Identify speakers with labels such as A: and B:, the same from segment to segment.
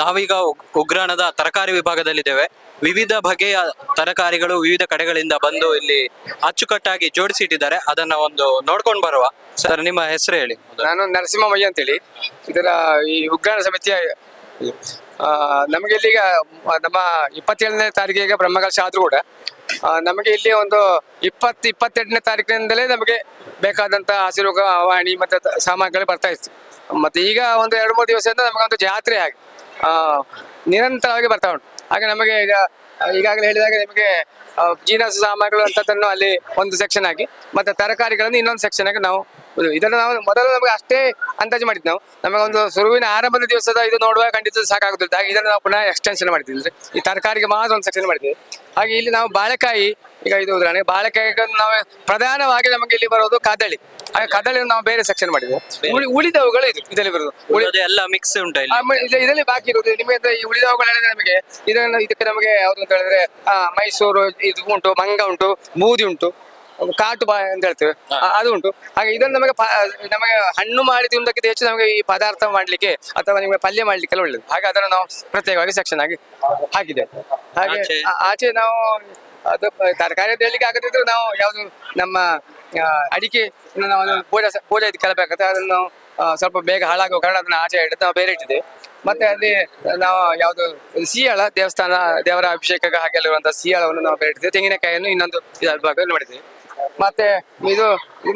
A: ನಾವೀಗ ಉಗ್ರಾಣದ ತರಕಾರಿ ವಿಭಾಗದಲ್ಲಿದ್ದೇವೆ. ವಿವಿಧ ಬಗೆಯ ತರಕಾರಿಗಳು ವಿವಿಧ ಕಡೆಗಳಿಂದ ಬಂದು ಇಲ್ಲಿ ಅಚ್ಚುಕಟ್ಟಾಗಿ ಜೋಡಿಸಿಟ್ಟಿದ್ದಾರೆ. ಅದನ್ನ ಒಂದು ನೋಡ್ಕೊಂಡು ಬರುವ. ಸರ್, ನಿಮ್ಮ ಹೆಸರು ಹೇಳಿ?
B: ನಾನು ನರಸಿಂಹಮಯ್ಯ ಅಂತೇಳಿ. ಇದರ ಈ ಉಗ್ರಾಣ ಸಮಿತಿಯ ನಮಗೆ ಇಲ್ಲಿಗ ನಮ್ಮ ಇಪ್ಪತ್ತೇಳನೇ ತಾರೀಕಿಗೆ ಬ್ರಹ್ಮಕಲಶ ಆದ್ರೂ ಕೂಡ. ನಮಗೆ ಇಲ್ಲಿ ಒಂದು ಇಪ್ಪತ್ತು, ಇಪ್ಪತ್ತೆಂಟನೇ ತಾರೀಕಿನಿಂದಲೇ ನಮಗೆ ಬೇಕಾದಂತ ಹಸಿರು ವಾಣಿ ಮತ್ತೆ ಸಾಮಾನುಗಳು ಬರ್ತಾ ಇತ್ತು. ಮತ್ತೆ ಈಗ ಒಂದು ಎರಡು, ಮೂರು ದಿವಸದಿಂದ ನಮಗೊಂದು ಜಾತ್ರೆ ಆಗಿ. ನಿರಂತರವಾಗಿ ಬರ್ತಾ ಉಂಟು. ಹಾಗೆ ನಮಗೆ ಈಗ, ಈಗಾಗಲೇ ಹೇಳಿದಾಗ ನಿಮಗೆ ಜೀನಸ್ ಸಾಮಾನುಗಳು ಅಂತದನ್ನು ಅಲ್ಲಿ ಒಂದು ಸೆಕ್ಷನ್ ಆಗಿ ಮತ್ತೆ ತರಕಾರಿಗಳನ್ನು ಇನ್ನೊಂದು ಸೆಕ್ಷನ್ ಆಗಿ ನಾವು ಇದು- ಇದನ್ನು ನಾವು ಮೊದಲು ನಮಗೆ ಅಷ್ಟೇ ಅಂದಾಜು ಮಾಡಿದ್ವಿ ನಾವು. ನಮಗೆ ಒಂದು ಶುರುವಿನ ಆರಂಭದ ದಿವಸದ ಇದು ನೋಡುವಾಗ ಖಂಡಿತ ಸಾಕಾಗುದಿಲ್ಲ. ಹಾಗೆ ಇದನ್ನು ನಾವು ಪುನಃ ಎಕ್ಸ್ಟೆನ್ಷನ್ ಮಾಡಿದ್ವಿ. ಈ ತರಕಾರಿಗೆ ಮಾತ್ರ ಒಂದು ಸೆಕ್ಷನ್ ಮಾಡಿದ್ವಿ. ಹಾಗೆ ಇಲ್ಲಿ ನಾವು ಬಾಳೆಕಾಯಿ ಈಗ ಇದು ಉದಾಹರಣೆ ಬಾಳೆಕಾಯಿಗೆ ನಾವು ಪ್ರಧಾನವಾಗಿ ನಮಗೆ ಇಲ್ಲಿ ಬರೋದು ಕದಳಿ. ಹಾಗೆ ಕದಳಿಯನ್ನು ನಾವು ಬೇರೆ ಸೆಕ್ಷನ್ ಮಾಡಿದ್ವಿ ಉಳಿ ಉಳಿದವುಗಳು ಇದು ಇದರಲ್ಲಿ ಬರುದು ಉಳಿ
A: ಉಳಿದ ಎಲ್ಲ ಮಿಕ್ಸ್ ಉಂಟು ಇಲ್ಲಿ.
B: ಆಮೇಲೆ ಇದು- ಇದರಲ್ಲಿ ಬಾಕಿ ಇರುವುದು. ನಿಮಗೆ ಈ ಉಳಿದವುಗಳು ಹೇಳಿದ್ರೆ ನಮಗೆ ಇದನ್ನು ಇದಕ್ಕೆ ನಮಗೆ ಯಾವ್ದು ಅಂತ ಹೇಳಿದ್ರೆ ಆ, ಮೈಸೂರು ಇದು ಉಂಟು ಮಂಗ ಉಂಟು ಬೂದಿ ಉಂಟು ಕಾಟು ಬಾ ಅಂತ ಹೇಳ್ತೇವೆ. ಆ, ಅದು ಉಂಟು. ಹಾಗೆ ಇದನ್ನು ನಮಗೆ ಪ- ನಮಗೆ ಹಣ್ಣು ಮಾಡಿ ತಿನ್ನೋದಕ್ಕಿಂತ ಹೆಚ್ಚು ನಮಗೆ ಈ ಪದಾರ್ಥ ಮಾಡ್ಲಿಕ್ಕೆ ಅಥವಾ ನಿಮಗೆ ಪಲ್ಯ ಮಾಡ್ಲಿಕ್ಕೆಲ್ಲ ಒಳ್ಳೇದು. ಹಾಗೆ ಅದನ್ನು ನಾವು ಪ್ರತ್ಯೇಕವಾಗಿ ಸೆಕ್ಷನ್ ಆಗಿ ಹಾಕಿದೆ ಹಾಗೆ
A: ಆಚೆ?
B: ಆ- ಆಚೆ ನಾವು ಅದು ತರಕಾರಿ ಅಂತ ಹೇಳಲಿಕ್ಕೆ ಆಗದಿದ್ರು ನಾವು ಯಾವುದು ನಮ್ಮ ಅಡಿಕೆ ನಾವು ಪೂಜೆ ಪೂಜೆ ಇದು ಕಲಬೇಕಾಗುತ್ತೆ. ಅದನ್ನು ಸ್ವಲ್ಪ ಬೇಗ ಹಾಳಾಗುವ ಕಾರಣ ಅದನ್ನ ಆಚೆ ಇಟ್ಟು ನಾವು ಬೇರೆ ಇಟ್ಟಿದೆ ಮತ್ತೆ ಅಲ್ಲಿ ನಾವು ಯಾವುದು ಸಿಯಾಳ ದೇವಸ್ಥಾನ, ದೇವರ ಅಭಿಷೇಕ ಹಾಗೆ ಇರುವಂತಹ ಸಿಯಾಳವನ್ನು ನಾವು ಬೇರೆ ಇಟ್ಟಿದ್ದೇವೆ. ತೆಂಗಿನಕಾಯಿಯನ್ನು ಇನ್ನೊಂದು ಭಾಗದಲ್ಲಿ ಮಾಡಿದ್ದೇವೆ ಮತ್ತೆ ಇದು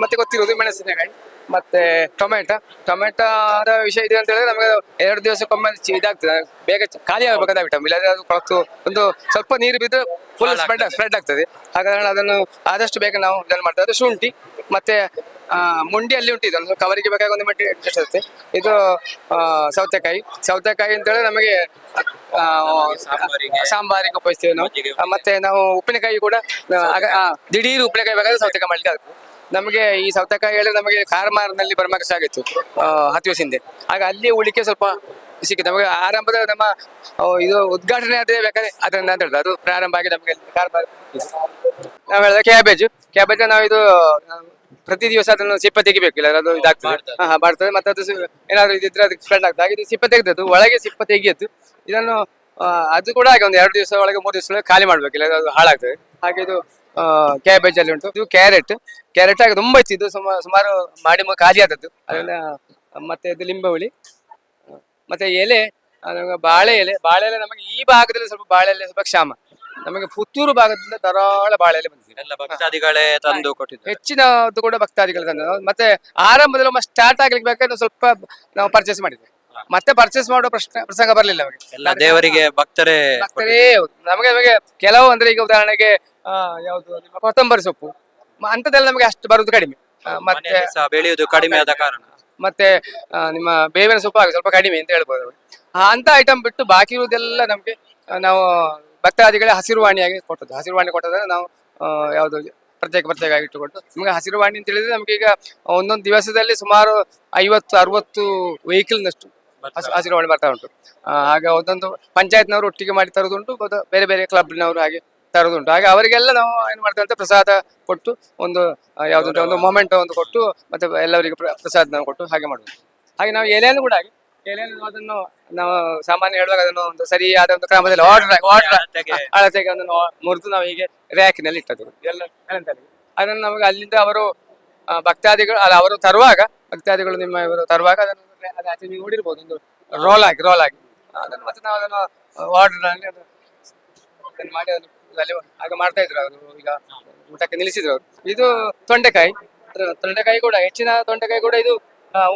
B: ಮತ್ತೆ ಗೊತ್ತಿರೋದು ಮೆಣಸಿನಕಾಯಿ. ಮತ್ತೆ ಟೊಮೆಟೊ. ಟೊಮೆಟೊದ ವಿಷಯ ಇದೆ ಅಂತ ಹೇಳಿದ್ರೆ ನಮಗೆ ಎರಡು ದಿವಸಕ್ಕೊಮ್ಮೆ ಚಿ- ಇದಾಗ್ತದೆ. ಬೇಗ ಚ- ಖಾಲಿ ಆಗಬೇಕಾಗುತ್ತೆ ಇಲ್ಲದ್ರೆ ಅದು ಕೊಳತು ಒಂದು ಸ್ವಲ್ಪ ನೀರು ಬಿದ್ದು ಫುಲ್ ಸ್ಪ್ರೆಡ್ ಸ್ಪ್ರೆಡ್ ಆಗ್ತದೆ. ಹಾಗಾದ್ರೆ ಅದನ್ನು ಆದಷ್ಟು ಬೇಗ ನಾವು ಇದನ್ನು ಮಾಡ್ತೇವೆ ಅದು ಶುಂಠಿ ಮತ್ತೆ ಆ, ಮುಂಡಿ ಅಲ್ಲಿ ಉಂಟು ಇದೊಂದು. ಕವರಿಗೆ ಬೇಕಾಗಿ ಒಂದು ಮಟ್ಟಿ ಇರುತ್ತೆ ಇದು ಆ, ಸೌತೆಕಾಯಿ. ಸೌತೆಕಾಯಿ ಅಂತ ಹೇಳಿದ್ರೆ ನಮಗೆ ಆ,
A: ಸಾಂಬಾರಿಗೆ.
B: ಸಾಂಬಾರಿಗೆ ಉಪಯೋಗಿಸ್ತೇವೆ ನಾವು.
A: ಮಜ್ಜಿಗೆ
B: ಆ, ಮತ್ತೆ ನಾವು ಉಪ್ಪಿನಕಾಯಿ ಕೂಡ ಆ, ಆಗ- ಆ, ದಿಢೀರ್ ಉಪ್ಪಿನಕಾಯಿ ಬೇಕಾದ್ರೆ ಸೌತೆಕಾಯಿ ಮಾಡ್ಲಿಕ್ಕೆ ಆಗುತ್ತೆ. ನಮಗೆ ಈ ಸೌತೆಕಾಯಿ ಹೇಳಿದ್ರೆ ನಮಗೆ ಕಾರ್ಮಾರ್ನಲ್ಲಿ ಬರ್ಮಕಸ ಆಗಿತ್ತು ಹತ್ತು ದಿವಸ ಹಿಂದೆ. ಆಗ ಅಲ್ಲಿ ಉಳಿಕೆ ಸ್ವಲ್ಪ ಸಿಕ್ಕಿತ್ತು ನಮಗೆ ಆರಂಭದ ನಮ್ಮ ಇದು ಉದ್ಘಾಟನೆ ಅದೇ ಬೇಕಾದ್ರೆ ಅದರಿಂದ ಅಂತ ಹೇಳಿದ್ರು. ಅದು ಪ್ರಾರಂಭ ಆಗಿ ನಮಗೆ ಕಾರ್ಮಾರ್ ನಾವು ಹೇಳಿದ ಕ್ಯಾಬೇಜ್ ಕ್ಯಾಬೇಜ್ ನಾವು ಇದು ಪ್ರತಿ ದಿವಸ ಅದನ್ನು ಸಿಪ್ಪೆ ತೆಗಿಬೇಕು ಇಲ್ಲ ಅದು ಇದಾಗ್ತದೆ. ಹಾ ಬಾಡ್ತದೆ ಮತ್ತೆ ಅದು ಏನಾದ್ರು ಇದ್ರೆ ಅದಕ್ಕೆ ಸ್ಪ್ರೆಡ್ ಆಗ್ತದೆ. ಹಾಗೆ ಇದು ಸಿಪ್ಪೆ ತೆಗೆದದ್ದು ಒಳಗೆ ಸಿಪ್ಪೆ ತೆಗಿಯದ್ದು. ಇದನ್ನು ಅದು ಕೂಡ ಹಾಗೆ ಒಂದು ಎರಡು ದಿವಸ ಒಳಗೆ ಮೂರು ದಿವಸ ಒಳಗೆ ಖಾಲಿ ಮಾಡ್ಬೇಕಿಲ್ಲ ಅದು ಹಾಳಾಗ್ತದೆ. ಹಾಗೆ ಇದು ಕ್ಯಾಬೇಜ್ ಅಲ್ಲಿ ಉಂಟು. ಇದು ಕ್ಯಾರೆಟ್ ಕ್ಯಾರೆಟ್ ಆಗ ತುಂಬಾ ಇತ್ತು. ಇದು ಸುಮಾರು ಸುಮಾರು ಮಾಡಿ ಖಾಲಿ ಆದದ್ದು. ಅದನ್ನ ಮತ್ತೆ ಇದು ಲಿಂಬೆ ಹುಳಿ. ಮತ್ತೆ ಎಲೆ ಬಾಳೆ ಎಲೆ. ಬಾಳೆ ಎಲೆ ನಮಗೆ ಈ ಭಾಗದಲ್ಲಿ ಸ್ವಲ್ಪ ಬಾಳೆ ಎಲೆ ಸ್ವಲ್ಪ ಕ್ಷಾಮ. ನಮಗೆ ಪುತ್ತೂರು ಭಾಗದಿಂದ ಧಾರಾಳ ಬಾಳೆ ಎಲೆ ಬಂದಿದೆ.
A: ಎಲ್ಲ ಭಕ್ತಾದಿಗಳೇ ತಂದು ಕೊಟ್ಟಿದ್ದಾರೆ.
B: ಹೆಚ್ಚಿನದ್ದು ಕೂಡ ಭಕ್ತಾದಿಗಳು ತಂದು. ಮತ್ತೆ ಆರಂಭದಲ್ಲಿ ಒಮ್ಮೆ ಸ್ಟಾರ್ಟ್ ಆಗ್ಲಿಕ್ಕೆ ಬೇಕಾದ್ರೆ ಸ್ವಲ್ಪ ನಾವು ಪರ್ಚೇಸ್ ಮಾಡಿದ್ವಿ. ಮತ್ತೆ ಪರ್ಚೇಸ್ ಮಾಡೋ ಪ್ರಶ್ನೆ ಪ್ರಸಂಗ ಬರಲಿಲ್ಲ ನಮಗೆ
A: ಎಲ್ಲ ದೇವರಿಗೆ ಭಕ್ತರೇ
B: ಭಕ್ತರೇ ಹೌದು. ನಮಗೆ ನಮಗೆ ಕೆಲವು ಅಂದ್ರೆ ಈಗ ಉದಾಹರಣೆಗೆ ಆ, ಯಾವುದು ನಿಮ್ಮ ಕೊತ್ತಂಬರಿ ಸೊಪ್ಪು. ಅಂತದೆಲ್ಲ ಅಂಥದ್ದೆಲ್ಲ ನಮಗೆ ಅಷ್ಟು ಬರುವುದು ಕಡಿಮೆ. ಆ, ಮತ್ತೆ
A: ಮನೆಯಲ್ಲಿ ಸಹ ಬೆಳೆಯುವುದು ಕಡಿಮೆ ಆದ ಕಾರಣ.
B: ಮತ್ತೆ ಆ, ನಿಮ್ಮ ಬೇವಿನ ಸೊಪ್ಪು ಹಾಗೆ ಸ್ವಲ್ಪ ಕಡಿಮೆ ಅಂತ ಹೇಳ್ಬೋದು. ಆ, ಅಂತ ಐಟಮ್ ಬಿಟ್ಟು ಬಾಕಿ ಇರುವುದೆಲ್ಲ ನಮಗೆ ನಾವು ಭಕ್ತಾದಿಗಳೇ ಹಸಿರುವಾಣಿಯಾಗಿ ಕೊಟ್ಟದ್ದು. ಹಸಿರುವಾಣಿ ಕೊಟ್ಟದ್ರೆ ನಾವು ಆ, ಯಾವುದು ಪ್ರತ್ಯೇಕ ಪ್ರತ್ಯೇಕ ಆಗಿ ನಿಮಗೆ ಹಸಿರುವಾಣಿ ಅಂತ ಹೇಳಿದ್ರೆ ನಮಗೆ ಈಗ ಒಂದೊಂದು ದಿವಸದಲ್ಲಿ ಸುಮಾರು ಐವತ್ತು ಅರವತ್ತು ವೆಹಿಕಲ್ನಷ್ಟು ಹಸಿ ಹೊಳೆ ಬರ್ತಾ ಉಂಟು. ಆ, ಹಾಗೆ ಒಂದೊಂದು ಪಂಚಾಯತ್ನವರು ಒಟ್ಟಿಗೆ ಮಾಡಿ ತರುದುಂಟು ಬೇರೆ ಬೇರೆ ಬೇರೆ ಕ್ಲಬ್ನವರು ಹಾಗೆ ತರುದುಂಟು. ಹಾಗೆ ಅವರಿಗೆಲ್ಲ ನಾವು ಏನು ಮಾಡ್ತೇವೆ ಅಂತ ಪ್ರಸಾದ ಕೊಟ್ಟು ಒಂದು ಯಾವುದೋ ಒಂದು ಮೊಮೆಂಟ್ ಒಂದು ಕೊಟ್ಟು ಮತ್ತೆ ಎಲ್ಲರಿಗೆ ಪ್ರ- ಪ್ರಸಾದ ಕೊಟ್ಟು ಹಾಗೆ ಮಾಡುದು. ಹಾಗೆ ನಾವು ಎಲೆಯನ್ನು ಕೂಡ ಹಾಗೆ ಎಲೆಯನ್ನು ಅದನ್ನು ನಾವು ಸಾಮಾನ್ಯ ಹೇಳುವಾಗ ಅದನ್ನು ಒಂದು ಸರಿಯಾದ ಒಂದು ಕ್ರಮದಲ್ಲಿ ಆರ್ಡರ್ ಆರ್ಡರ್
A: ಅಳತೆಗೆ.
B: ಅಳತೆಗೆ ಅದನ್ನು ಮುರಿದು ನಾವು ಹೀಗೆ ರ್ಯಾಕಿನಲ್ಲಿ ಇಟ್ಟದ್ದು. ಎಲ್ಲ ಅನಂತರಿಗೆ. ಅದನ್ನು ನಮಗೆ ಅಲ್ಲಿಂದ ಅವರು ಆ, ಭಕ್ತಾದಿಗಳು ಅಲ್ಲ ಅವರು ತರುವಾಗ ಭಕ್ತಾದಿಗಳು ನಿಮ್ಮ ಇವರು ತರುವಾಗ ಅದನ್ನು ಅದು ನೀವು ನೋಡಿರ್ಬೋದು, ಒಂದು ರೋಲ್ ರೋಲ್ ಅದನ್ನು ಮತ್ತೆ ನಾವು ಅದನ್ನು ವಾಟರ್ ಆಗ ಮಾಡ್ತಾ ಇದ್ರು ಅವರು. ಈಗ ಊಟಕ್ಕೆ ನಿಲ್ಲಿಸಿದ್ರು ಅವರು. ಇದು ತೊಂಡೆಕಾಯಿ. ತೊಂಡೆಕಾಯಿ ಕೂಡ, ಹೆಚ್ಚಿನ ತೊಂಡೆಕಾಯಿ ಕೂಡ ಇದು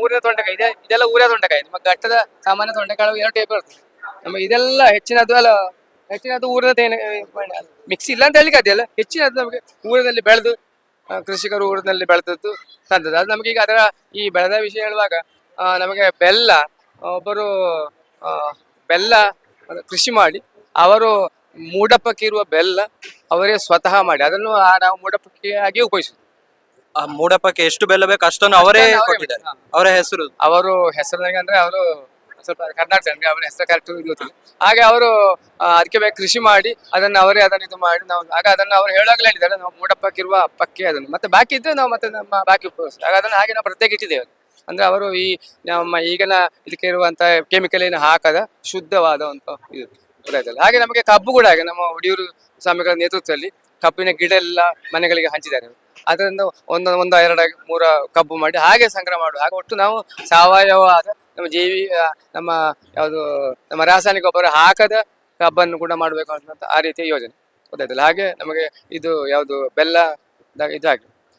B: ಊರಿನ ತೊಂಡೆಕಾಯಿ. ಇದೆ, ಇದೆಲ್ಲ ಊರಿನ ತೊಂಡೆಕಾಯಿ. ನಮ್ಮ ಘಟ್ಟದ ಸಾಮಾನ್ಯ ತೊಂಡೆಕಾಯಿ ಎರಡು ಟೈಪ್ ಇರ್ತದೆ. ನಮಗೆ ಇದೆಲ್ಲ ಹೆಚ್ಚಿನದು ಅಲ್ಲ ಹೆಚ್ಚಿನದು ಊರಿನ ತೇನೆ ಮಿಕ್ಸ್ ಇಲ್ಲ ಅಂತ ಹೇಳಿಕ್ಕೆ ಅದೆಲ್ಲ ಹೆಚ್ಚಿನದು ನಮಗೆ ಊರಿನಲ್ಲಿ ಬೆಳೆದು ಕೃಷಿಕರು ಊರಿನಲ್ಲಿ ಬೆಳೆದದ್ದು ತಂದದ್ದು. ಅದು ನಮಗೆ ಈಗ ಅದರ ಈ ಬೆಳೆದ ವಿಷಯ ಹೇಳುವಾಗ ನಮಗೆ ಬೆಲ್ಲ ಒಬ್ಬರು ಬೆಲ್ಲ ಕೃಷಿ ಮಾಡಿ ಅವರು ಮೂಡಪ್ಪಕ್ಕೆ ಇರುವ ಬೆಲ್ಲ ಅವರೇ ಸ್ವತಃ ಮಾಡಿ ಅದನ್ನು ನಾವು ಮೂಡಪ್ಪಕ್ಕೆ ಆಗಿ ಉಪಯೋಗಿಸುದು.
A: ಆ ಮೂಡಪ್ಪಕ್ಕೆ ಎಷ್ಟು ಬೆಲ್ಲ ಬೇಕು ಅಷ್ಟನ್ನು ಅವರೇ ಕೊಟ್ಟಿದ್ದಾರೆ. ಅವರ ಹೆಸರು?
B: ಅವರು ಹೆಸರಿನಾಗ ಅಂದ್ರೆ ಅವರು ಸ್ವಲ್ಪ ಕರ್ನಾಟಕ ಅಂದ್ರೆ ಅವರ ಹೆಸರು ಕರೆಕ್ಟ್ ಗೊತ್ತಿಲ್ಲ ಹಾಗೆ ಅವರು ಅದಕ್ಕೆ ಬೇಕು ಕೃಷಿ ಮಾಡಿ ಅದನ್ನು ಅವರೇ ಅದನ್ನು ಇದು ಮಾಡಿ ನಾವು ಆಗ ಅದನ್ನು ಅವರು ಹೇಳುವಾಗಲೇ ಹೇಳಿದ್ದಾರೆ ನಾವು ಮೂಡಪ್ಪಕ್ಕಿರುವ ಪಕ್ಕೆ ಅದನ್ನು. ಮತ್ತೆ ಬಾಕಿ ಇದ್ರೆ ನಾವು ಮತ್ತೆ ನಮ್ಮ ಬಾಕಿ ಉಪಯೋಗಿಸ್ತೀವಿ ಆಗ ಅದನ್ನು ಹಾಗೆ ನಾವು ಪ್ರತ್ಯೇಕ ಇಟ್ಟಿದ್ದೇವೆ. ಅಂದ್ರೆ ಅವರು ಈ ನಮ್ಮ ಈಗಿನ ಇದಕ್ಕೆ ಇರುವಂತಹ ಕೆಮಿಕಲ್ ಏನು ಹಾಕದ ಶುದ್ಧವಾದ ಒಂದು ಇದು ಹಾಗೆ ನಮಗೆ ಕಬ್ಬು ಕೂಡ ಹಾಗೆ, ನಮ್ಮ ಒಡಿಯೂರು ಸ್ವಾಮಿಗಳ ನೇತೃತ್ವದಲ್ಲಿ ಕಬ್ಬಿನ ಗಿಡ ಎಲ್ಲ ಮನೆಗಳಿಗೆ ಹಂಚಿದ್ದಾರೆ ಅದರಿಂದ ಒಂದು ಒಂದು, ಎರಡು, ಮೂರ ಕಬ್ಬು ಮಾಡಿ ಹಾಗೆ ಸಂಗ್ರಹ ಮಾಡುವ. ಹಾಗೆ ಒಟ್ಟು ನಾವು ಸಾವಯವವಾದ ನಮ್ಮ ಜೀವಿ ನಮ್ಮ ಯಾವುದು, ನಮ್ಮ ರಾಸಾಯನಿಕ ಗೊಬ್ಬರ ಹಾಕದ ಕಬ್ಬನ್ನು ಕೂಡ ಮಾಡಬೇಕು ಅಂತ ಆ ರೀತಿಯ ಯೋಜನೆ. ಗೊತ್ತಾಯ್ತಲ್ಲ. ಹಾಗೆ ನಮಗೆ ಇದು ಯಾವುದು ಬೆಲ್ಲ ಇದು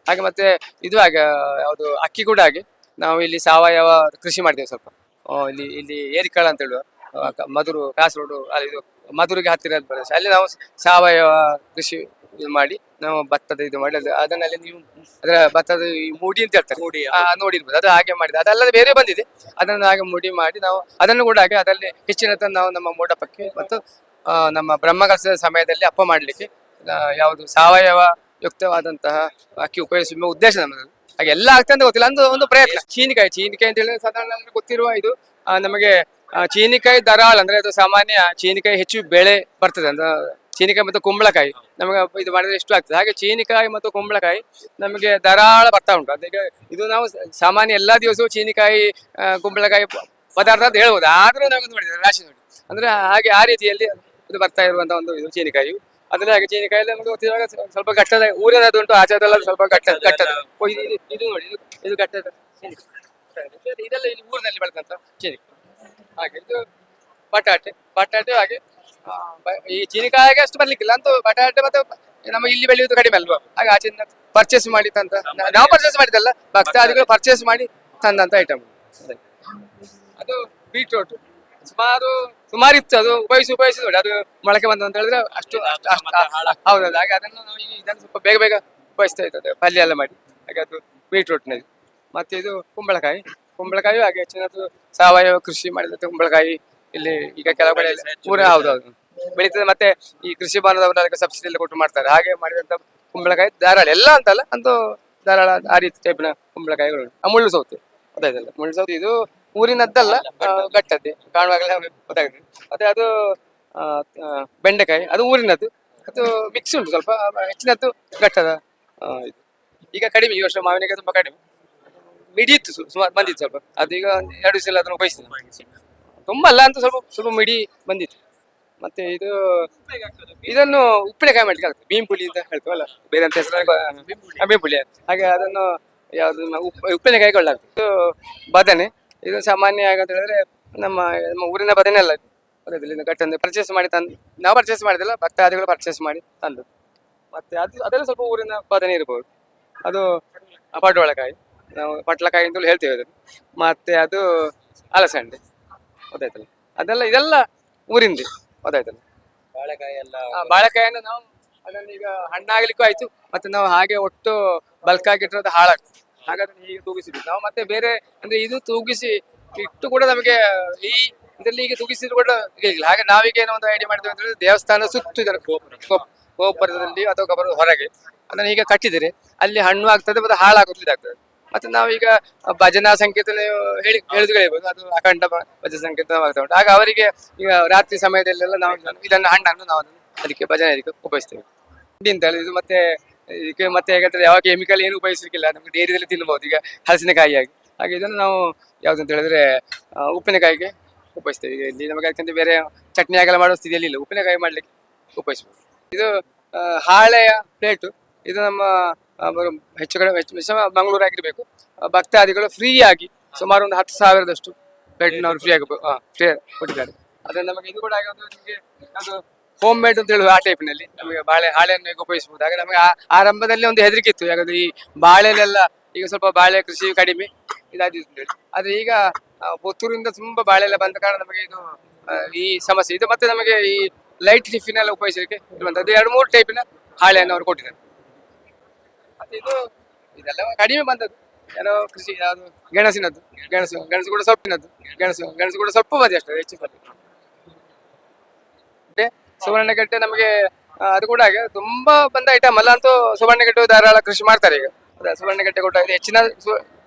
B: ಹಾಗೆ ಮತ್ತೆ ಇದು ಹಾಗೆ ಯಾವುದು ಅಕ್ಕಿ ಕೂಡ ಹಾಗೆ ನಾವು ಇಲ್ಲಿ ಸಾವಯವ ಕೃಷಿ ಮಾಡ್ತೇವೆ ಸ್ವಲ್ಪ. ಆ, ಇಲ್ಲಿ ಇಲ್ಲಿ ಏರಿಕಾಳ ಅಂತ ಹೇಳುವ. ಆ, ಕ- ಮಧುರು ಕಾಸರಗೋಡು ಅಲ್ಲಿ ಇದು ಮಧುರಿಗೆ ಹತ್ತಿರ ಪ್ರದೇಶ ಅಲ್ಲಿ ನಾವು ಸಾವಯವ ಕೃಷಿ ಇದು ಮಾಡಿ ನಾವು ಭತ್ತದ ಇದು ಮಾಡಿ ಅದು- ಅದನ್ನಲ್ಲಿ ನೀವು ಅದರ ಭತ್ತದ ಈ ಮೂಡಿ ಅಂತ ಹೇಳ್ತಾರೆ.
A: ಮೂಡಿ,
B: ಆ, ನೋಡಿರ್ಬೋದು. ಅದು ಹಾಗೆ ಮಾಡಿದೆ ಅದಲ್ಲದೆ ಬೇರೆ ಬಂದಿದೆ. ಅದನ್ನು ಹಾಗೆ ಮೂಡಿ ಮಾಡಿ ನಾವು ಅದನ್ನು ಕೂಡ ಹಾಗೆ ಅದರಲ್ಲಿ ಹೆಚ್ಚಿನ ನಾವು ನಮ್ಮ ಮೂಡಪಕ್ಕೆ ಮತ್ತು ಆ, ನಮ್ಮ ಬ್ರಹ್ಮಕಲಸದ ಸಮಯದಲ್ಲಿ ಅಪ್ಪ ಮಾಡಲಿಕ್ಕೆ ಯಾವುದು ಸಾವಯವ ಯುಕ್ತವಾದಂತಹ ಅಕ್ಕಿ ಉಪಯೋಗಿಸುವ ಉದ್ದೇಶ ನಮ್ಮದು. ಹಾಗೆ ಎಲ್ಲ ಅಂತ ಗೊತ್ತಿಲ್ಲ. ಅಂದ್ರೆ ಒಂದು ಪ್ರಯತ್ನ. ಚೀನಿಕಾಯಿ ಚೀನಿಕಾಯಿ ಅಂತ ಹೇಳಿದ್ರೆ ಸಾಧಾರಣ ನಮ್ಗೆ ಗೊತ್ತಿರುವ ಇದು ನಮಗೆ ಚೀನಿಕಾಯಿ ದರಾಳ್ ಅಂದ್ರೆ ಅದು ಸಾಮಾನ್ಯ ಚೀನಿಕಾಯಿ ಹೆಚ್ಚು ಬೆಳೆ ಬರ್ತದೆ. ಅಂದ್ರೆ ಚೀನಿಕಾಯಿ ಮತ್ತು ಕುಂಬಳಕಾಯಿ ನಮಗೆ ಇದು ಮಾಡಿದ್ರೆ ಎಷ್ಟು ಆಗ್ತದೆ. ಹಾಗೆ ಚೀನಿಕಾಯಿ ಮತ್ತು ಕುಂಬಳಕಾಯಿ ನಮಗೆ ದರಾಳ ಬರ್ತಾ ಉಂಟು. ಅದಕ್ಕೆ ಇದು ನಾವು ಸಾಮಾನ್ಯ ಎಲ್ಲಾ ದಿವಸವೂ ಚೀನಿಕಾಯಿ ಕುಂಬಳಕಾಯಿ ಪದಾರ್ಥ ಅಂತ ಹೇಳ್ಬೋದು. ಆದ್ರೂ ನಾವು ಇದು ಮಾಡಿದ್ದೇವೆ, ರಾಶಿ ನೋಡಿ. ಅಂದ್ರೆ ಹಾಗೆ ಆ ರೀತಿಯಲ್ಲಿ ಇದು ಬರ್ತಾ ಇರುವಂತ ಒಂದು ಇದು, ಚೀನಿಕಾಯಿ. ಅಂದ್ರೆ ಚೀನಿ ಕಾಯಿಲೆ ನಮಗೆ ಗೊತ್ತಿರುವಾಗ ಸ್ವಲ್ಪ ಗಟ್ಟದ ಊರಿನದು ಉಂಟು ಆಚೆದೆಲ್ಲ ಸ್ವಲ್ಪ ಗಟ್ಟ ಗಟ್ಟದ ಇದು ನೋಡಿ ಇದು ಇದು ಗಟ್ಟದ ಇದೆಲ್ಲ ಇಲ್ಲಿ ಊರಿನಲ್ಲಿ ಬೆಳೆದಂತ ಚೀನಿ. ಹಾಗೆ ಇದು ಬಟಾಟೆ ಬಟಾಟೆ ಹಾಗೆ ಈ ಚೀನಿಕಾಯಿಗೆ ಅಷ್ಟು ಬರ್ಲಿಕ್ಕಿಲ್ಲ. ಅಂತೂ ಬಟಾಟೆ ಮತ್ತೆ ನಮ್ಮ ಇಲ್ಲಿ ಬೆಳೆಯುವುದು ಕಡಿಮೆ ಅಲ್ವಾ? ಹಾಗೆ ಆಚೆ ಪರ್ಚೇಸ್ ಮಾಡಿ ತಂದ ನಾವು ಪರ್ಚೇಸ್ ಮಾಡಿದ್ದಲ್ಲ. ಭಕ್ತಾದಿಗಳು ಪರ್ಚೇಸ್ ಮಾಡಿ ತಂದಂತ ಐಟಮ್ ಅದು ಬೀಟ್ರೋಟ್ ಸುಮಾರು ಸುಮಾರು ಇತ್ತು ಅದು. ಉಪಯೋಗಿಸಿ ಉಪಯೋಗಿಸಿ ನೋಡಿ ಅದು ಮೊಳಕೆ ಬಂತು ಅಂತ ಹೇಳಿದ್ರೆ ಅಷ್ಟು ಹೌದು ಅಷ್ಟು ಹೌದೌದು. ಹಾಗೆ ಅದನ್ನು ನಾವು ಇದನ್ನು ಸ್ವಲ್ಪ ಬೇಗ ಬೇಗ ಉಪಯೋಗಿಸ್ತಾ ಇರ್ತದೆ ಪಲ್ಯ ಎಲ್ಲ ಮಾಡಿ. ಹಾಗೆ ಅದು ಬೀಟ್ರೂಟ್ನಲ್ಲಿ. ಮತ್ತೆ ಇದು ಕುಂಬಳಕಾಯಿ. ಕುಂಬಳಕಾಯಿ ಹಾಗೆ ಹೆಚ್ಚಿನದು ಸಾವಯವ ಕೃಷಿ ಮಾಡಿದ ಕುಂಬಳಕಾಯಿ ಇಲ್ಲಿ ಈಗ ಕೆಲವು ಕಡೆ ಪೂರ ಹೌದೌದು. ಬೆಳೀತದೆ ಮತ್ತೆ ಈ ಕೃಷಿ ಅದಕ್ಕೆ ಸಬ್ಸಿಡಿ ಎಲ್ಲ ಕೊಟ್ಟು ಮಾಡ್ತಾರೆ. ಹಾಗೆ ಮಾಡಿದಂತ ಕುಂಬಳಕಾಯಿ ಧಾರಾಳ. ಎಲ್ಲ ಅಂತಲ್ಲ ಅಂತೂ ಧಾರಾಳ ಆ ರೀತಿ ಟೈಪಿನ ಕುಂಬಳಕಾಯಿಗಳು. ಮುಳ್ಳು ಸೌತೆ. ಅದೇ ಮುಳ್ಳು ಸೌತೆ. ಇದು ಊರಿನದ್ದಲ್ಲ ಗಟ್ಟದ್ದು. ಕಾಣುವಾಗಲೇ ಗೊತ್ತಾಗ್ತದೆ ಗೊತ್ತಾಗುತ್ತೆ. ಮತ್ತೆ ಅದು ಬೆಂಡೆಕಾಯಿ ಅದು ಊರಿನದ್ದು. ಅದು ಮಿಕ್ಸ್ ಉಂಟು ಸ್ವಲ್ಪ ಹೆಚ್ಚಿನದ್ದು ಗಟ್ಟದ ಇದು. ಈಗ ಕಡಿಮೆ ಈ ವರ್ಷ ಮಾವಿನಕಾಯಿ ತುಂಬಾ ಕಡಿಮೆ. ಮಿಡಿಯಿತ್ತು ಸುಮಾರು ಬಂದಿತ್ತು ಸ್ವಲ್ಪ. ಅದು ಈಗ ಎರಡು ಸಲ ಅದನ್ನು ಉಪಯೋಗಿಸಿದೆ ತುಂಬಾ ಅಲ್ಲ ಅಂತ ಸ್ವಲ್ಪ ಸ್ವಲ್ಪ ಮಿಡಿ ಬಂದಿತ್ತು. ಮತ್ತೆ ಇದು ಇದನ್ನು ಉಪ್ಪಿನಕಾಯಿ ಮಾಡ್ಲಿಕ್ಕೆ ಆಗ್ತದೆ ಬೀಂಪುಳಿ ಪುಳಿ ಅಂತ ಹೇಳ್ತೀವಲ್ಲ ಬೇರೆ ಅಂತ ಹೆಸರು ಬೀಂಪುಳಿ. ಹಾಗೆ ಅದನ್ನು ಯಾವುದು ಉಪ್ ಉಪ್ಪಿನಕಾಯಿ ಕೊಳ್ಳಾಗ್ತದೆ ಬದನೆ. ಇದು ಸಾಮಾನ್ಯ ಆಗಂತ ಹೇಳಿದ್ರೆ ನಮ್ಮ ನಮ್ಮ ಊರಿನ ಬದನೆ ಅಲ್ಲ ಇಲ್ಲಿಂದ ಕಟ್ಟಂದು ಗಟ್ಟಂದು ಪರ್ಚೇಸ್ ಮಾಡಿ ತಂದು ನಾವು ಪರ್ಚೇಸ್ ಮಾಡಿದಿಲ್ಲ ಭಕ್ತಾದಿಗಳು ಪರ್ಚೇಸ್ ಮಾಡಿ ತಂದು. ಮತ್ತೆ ಅದು ಅದೆಲ್ಲ ಸ್ವಲ್ಪ ಊರಿನ ಬದನೆ ಇರ್ಬೋದು. ಅದು ಪಡುವಳಕಾಯಿ ನಾವು ಪಟ್ಲಕಾಯಿ ಅಂತ ಹೇಳ್ತೇವೆ ಅದನ್ನು. ಮತ್ತೆ ಅದು ಅಲಸಂಡೆ. ಗೊತ್ತಾಯ್ತಲ್ಲ ಅದೆಲ್ಲ ಇದೆಲ್ಲ ಊರಿಂದ. ಗೊತ್ತಾಯ್ತಲ್ಲ
A: ಬಾಳೆಕಾಯಿ ಎಲ್ಲ
B: ಬಾಳೆಕಾಯನ್ನು ನಾವು ಅದನ್ನ ಈಗ ಹಣ್ಣಾಗ್ಲಿಕ್ಕೂ ಆಯ್ತು. ಮತ್ತೆ ನಾವು ಹಾಗೆ ಒಟ್ಟು ಬಲ್ಕ್ ಆಗಿ ಇಟ್ಟಿರೋದು ಹಾಳಾಗ್ತದೆ. ಹಾಗಾದ್ರೆ ಹೀಗೆ ತೂಗಿಸಿದ್ವಿ. ನಾವು ಮತ್ತೆ ಬೇರೆ ಅಂದ್ರೆ ಇದು ತೂಗಿಸಿ ಇಟ್ಟು ಕೂಡ ನಮಗೆ ಈ ಇದರಲ್ಲಿ ಈಗ ತೂಗಿಸಿದ್ರು ಕೂಡ ಇಲ್ಲ ಹಾಗೆ ನಾವೀಗ ಏನೋ ಒಂದು ಐಡಿಯಾ ಮಾಡಿದ್ವಿ ಅಂದ್ರೆ ದೇವಸ್ಥಾನ ಸುತ್ತು ಗೋಪುರ ಗೋಪುರದಲ್ಲಿ ಅಥವಾ ಗೊಬ್ಬರ ಹೊರಗೆ. ಅದನ್ನ ಈಗ ಕಟ್ಟಿದರೆ ಅಲ್ಲಿ ಹಣ್ಣು ಆಗ್ತದೆ, ಮತ್ತೆ ಹಾಳಾಗೋದು ಆಗ್ತದೆ ಮತ್ತೆ ನಾವೀಗ ಭಜನಾ ಸಂಕೇತ ಹೇಳಿ, ಹೇಳಿದ್ರು ಹೇಳ್ಬೋದು. ಅದು ಅಖಂಡ ಭಜನ ಸಂಕೇತ ಆಗ್ತಾ ಉಂಟು. ಆಗ ಅವರಿಗೆ ಈಗ ರಾತ್ರಿ ಸಮಯದಲ್ಲೆಲ್ಲ ನಾವು ಇದನ್ನು- ಹಣ್ಣನ್ನು ನಾವು ಅದಕ್ಕೆ ಭಜನೆ ಇದಕ್ಕೆ ಉಪಯೋಗಿಸ್ತೇವೆ. ಇದು ಮತ್ತೆ ಇದಕ್ಕೆ ಮತ್ತೆ ಹೇಗಂದ್ರೆ ಯಾವ ಕೆಮಿಕಲ್ ಏನು ಉಪಯೋಗಿಸಲಿಕ್ಕಿಲ್ಲ. ನಮಗೆ ಡೈರಿಯಲ್ಲಿ ತಿನ್ನಬಹುದು ಈಗ ಹಲಸಿನಕಾಯಿ ಆಗಿ ಹಾಗೆ ಇದನ್ನು ನಾವು ಯಾವ್ದು ಅಂತ ಹೇಳಿದ್ರೆ ಉಪ್ಪಿನಕಾಯಿಗೆ ಉಪಯೋಗಿಸ್ತೇವೆ. ಈಗ ಇಲ್ಲಿ ನಮಗೆ ಯಾಕಂದ್ರೆ ಬೇರೆ ಚಟ್ನಿ ಆಗಲ್ಲ ಮಾಡೋ ಸ್ಥಿತಿಯಲ್ಲಿ ಇಲ್ಲ. ಉಪ್ಪಿನಕಾಯಿ ಮಾಡ್ಲಿಕ್ಕೆ ಉಪಯೋಗಿಸ್ಬೋದು. ಇದು ಹಾಳೆಯ ಪ್ಲೇಟು ಇದು ನಮ್ಮ ಹೆಚ್ಚು ಕಡೆ ಹೆಚ್ಚು ಮಂಗಳೂರು ಆಗಿರ್ಬೇಕು. ಭಕ್ತಾದಿಗಳು ಫ್ರೀಯಾಗಿ ಸುಮಾರು ಒಂದು ಹತ್ತು ಸಾವಿರದಷ್ಟು ಪ್ಲೇಟ್ನವರು ಫ್ರೀ ಆಗಬೇಕು ಫ್ರೀ ಕೊಟ್ಟಿದ್ದಾರೆ. ಅದರಿಂದ ನಮಗೆ ಇದು ಕೂಡ ಆಗೋದು ನಿಮಗೆ ಅದು ಹೋಮ್ ಮೇಡ್ ಅಂತ ಹೇಳುವ ಆ ಟೈಪ್ನಲ್ಲಿ ನಮಗೆ ಬಾಳೆ ಹಾಳೆಯನ್ನು ಈಗ ಉಪಯೋಗಿಸಬಹುದು. ಹಾಗೆ ನಮಗೆ ಆರಂಭದಲ್ಲಿ ಒಂದು ಹೆದರಿಕೆ ಇತ್ತು. ಯಾಕಂದ್ರೆ ಈ ಬಾಳೆಲೆಲ್ಲ ಈಗ ಸ್ವಲ್ಪ ಬಾಳೆ ಕೃಷಿ ಕಡಿಮೆ ಇದಾದಿತ್ತು ಆದ್ರೆ ಈಗ ಪುತ್ತೂರಿಂದ ತುಂಬಾ ಬಾಳೆ ಎಲ್ಲ ಬಂದ ಕಾರಣ ನಮಗೆ ಇದು ಈ ಸಮಸ್ಯೆ ಇದು. ಮತ್ತೆ ನಮಗೆ ಈ ಲೈಟ್ ಟಿಫಿನ್ ಎಲ್ಲ ಉಪಯೋಗಿಸಲಿಕ್ಕೆ ಇರುವಂತದ್ದು ಎರಡು ಮೂರು ಟೈಪಿನ ಹಾಳೆಯನ್ನು ಅವರು ಕೊಟ್ಟಿದ್ದಾರೆ. ಮತ್ತೆ ಇದು, ಇದೆಲ್ಲ ಕಡಿಮೆ ಬಂದದ್ದು. ಏನೋ ಕೃಷಿ, ಯಾವುದು, ಗೆಣಸಿನದ್ದು. ಗೆಣಸು ಗೆಣಸು ಕೂಡ ಸೊಪ್ಪಿನದ್ದು ಗೆಣಸು ಗೆಣಸು ಕೂಡ ಸೊಪ್ಪು ಬದಿ ಅಷ್ಟೇ ಹೆಚ್ಚು ಬಂದಿ ಸುವರ್ಣಗೆಡ್ಡೆ ನಮಗೆ ಅದು ಕೂಡ ಹಾಗೆ. ತುಂಬಾ ಬಂದ ಐಟಮ್ ಅಲ್ಲ ಅಂತೂ ಸುವರ್ಣಗೆಡ್ಡೆ ಧಾರಾಳ ಕೃಷಿ ಮಾಡ್ತಾರೆ ಈಗ. ಅದೇ ಸುವರ್ಣಗೆಡ್ಡೆ ಕೂಡ ಇದು ಹೆಚ್ಚಿನ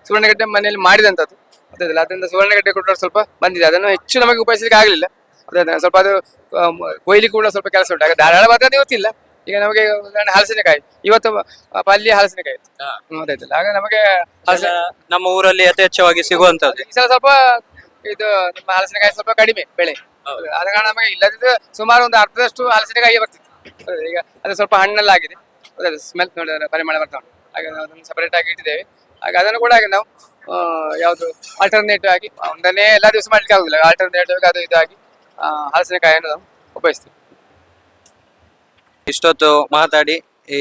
B: ಸುವರ್ಣಗೆಡ್ಡೆ ಮನೆಯಲ್ಲಿ ಮಾಡಿದಂಥದ್ದು ಅದಿಲ್ಲ ಅದರಿಂದ ಸುವರ್ಣಗೆಡ್ಡೆ ಕೂಡ ಸ್ವಲ್ಪ ಬಂದಿದೆ. ಅದನ್ನು ಹೆಚ್ಚು ನಮಗೆ ಉಪಯೋಗಿಸಲಿಕ್ಕೆ ಆಗಲಿಲ್ಲ. ಅದೇ ಸ್ವಲ್ಪ ಅದು ಕೊಯ್ಲಿ ಕೂಡ ಸ್ವಲ್ಪ ಕೆಲಸ ಉಂಟು. ಹಾಗೆ ಧಾರಾಳ ಬರ್ತದೆ ಗೊತ್ತಿಲ್ಲ ಈಗ ನಮಗೆ ಉದಾಹರಣೆ ಹಲಸಿನಕಾಯಿ. ಇವತ್ತು ಪಲ್ಯ ಹಲಸಿನಕಾಯಿ. ಗೊತ್ತಾಯ್ತಲ್ಲ ಆಗ ನಮಗೆ
A: ನಮ್ಮ ಊರಲ್ಲಿ ಯಥೇಚ್ಛವಾಗಿ ಸಿಗುವಂತದ್ದು.
B: ಈ ಸಲ ಸ್ವಲ್ಪ ಇದು ನಿಮ್ಮ ಹಲಸಿನಕಾಯಿ ಸ್ವಲ್ಪ ಕಡಿಮೆ ಬೆಳೆ. ಆದ ಕಾರಣ ನಮಗೆ ಇಲ್ಲದಿದ್ರೆ ಸುಮಾರು ಒಂದು ಅರ್ಧದಷ್ಟು ಹಲಸಿನಕಾಯಿ ಬರ್ತಿತ್ತು. ಹೌದು, ಈಗ ಅದು ಸ್ವಲ್ಪ ಹಣ್ಣೆಲ್ಲ ಆಗಿದೆ ಸ್ಮೆಲ್ ನೋಡಿದ್ರೆ ಪರಿಮಳ ಬರ್ತಾ ಉಂಟು. ಹಾಗೆ ಅದನ್ನು ಸಪರೇಟ್ ಆಗಿ ಇಟ್ಟಿದ್ದೇವೆ. ಹಾಗೆ ಅದನ್ನು ಕೂಡ ಹಾಗೆ ನಾವು ಆ, ಯಾವುದು ಆಲ್ಟರ್ನೇಟಿವ್ ಆಗಿ ಒಂದನ್ನೇ ಎಲ್ಲ ದಿವಸ ಮಾಡ್ಲಿಕ್ಕೆ ಆಗುದಿಲ್ಲ. ಆಲ್ಟರ್ನೇಟಿವ್ ಅದು ಇದಾಗಿ ಆಗಿ ಹಲಸಿನಕಾಯಿಯನ್ನು ನಾವು ಉಪಯೋಗಿಸ್ತೀವಿ.
A: ಇಷ್ಟೊತ್ತು ಮಾತಾಡಿ ಈ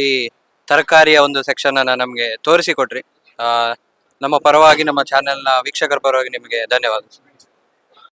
A: ತರಕಾರಿಯ ಒಂದು ಸೆಕ್ಷನ್ ಅನ್ನ ನಮಗೆ ತೋರಿಸಿಕೊಟ್ರಿ. ಆ, ನಮ್ಮ ಪರವಾಗಿ ನಮ್ಮ ಚಾನೆಲ್ನ ವೀಕ್ಷಕರ ಪರವಾಗಿ ನಿಮಗೆ ಧನ್ಯವಾದ.